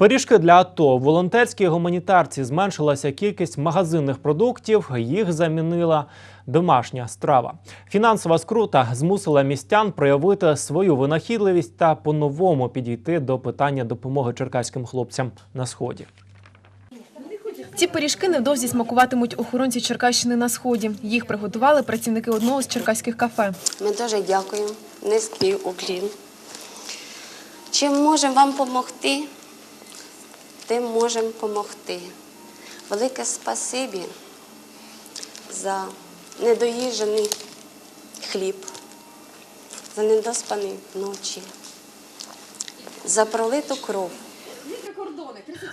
Пиріжки для АТО. В волонтерській гуманітарці зменшилася кількість магазинних продуктів. Їх замінила домашня страва. Фінансова скрута змусила містян проявити свою винахідливість та по-новому підійти до питання допомоги черкаським хлопцям на сході. Ці пиріжки невдовзі смакуватимуть охоронці Черкащини на сході. Їх приготували працівники одного з черкаських кафе. Ми дуже дякуємо. Низький уклін. Чим можемо вам допомогти, тим можемо допомогти. Велике спасибі за недоїжений хліб, за недоспані ночі, за пролиту кров.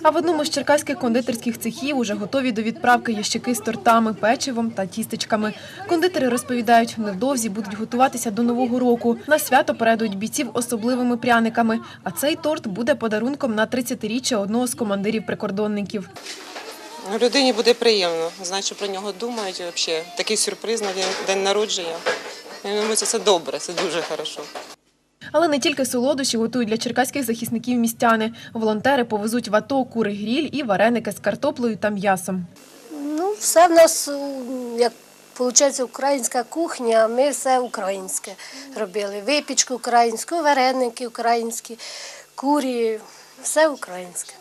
А в одному з черкаських кондитерських цехів уже готові до відправки ящики з тортами, печивом та тістечками. Кондитери розповідають, невдовзі будуть готуватися до нового року. На свято передують бійців особливими пряниками. А цей торт буде подарунком на 30-річчя одного з командирів прикордонників. Людині буде приємно, знати, що про нього думають. Взагалі, такий сюрприз на день, народження. Я думаю, це, добре, це дуже хорошо. Але не тільки солодощі готують для черкаських захисників містяни. Волонтери повезуть в АТО кури гріль і вареники з картоплею та м'ясом. Ну, все в нас, як виходить, українська кухня, ми все українське робили. Випічку українську, вареники українські, курі, все українське.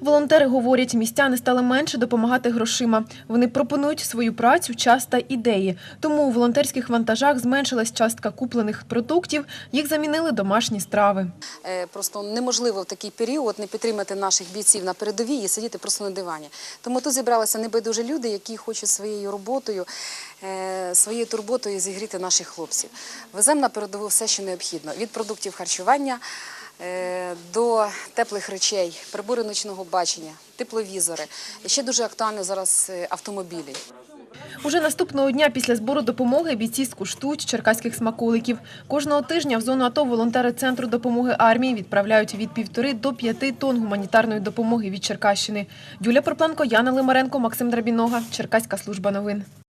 Волонтери говорять, містяни стали менше допомагати грошима. Вони пропонують свою працю, час та ідеї. Тому у волонтерських вантажах зменшилась частка куплених продуктів, їх замінили домашні страви. Е, Просто неможливо в такий період не підтримати наших бійців на передовій і сидіти просто на дивані. Тому тут зібралися небайдужі люди, які хочуть своєю роботою, е, своєю турботою зігріти наших хлопців. Веземо на передову все, що необхідно: від продуктів харчування до теплих речей, прибори ночного бачення, тепловізори. Ще дуже актуально зараз е, автомобілі. Уже наступного дня після збору допомоги бійці скуштують черкаських смаколиків. Кожного тижня в зону АТО волонтери Центру допомоги армії відправляють від півтори до п'яти тонн гуманітарної допомоги від Черкащини. Юлія Пропленко, Яна Лимаренко, Максим Драбінога. Черкаська служба новин.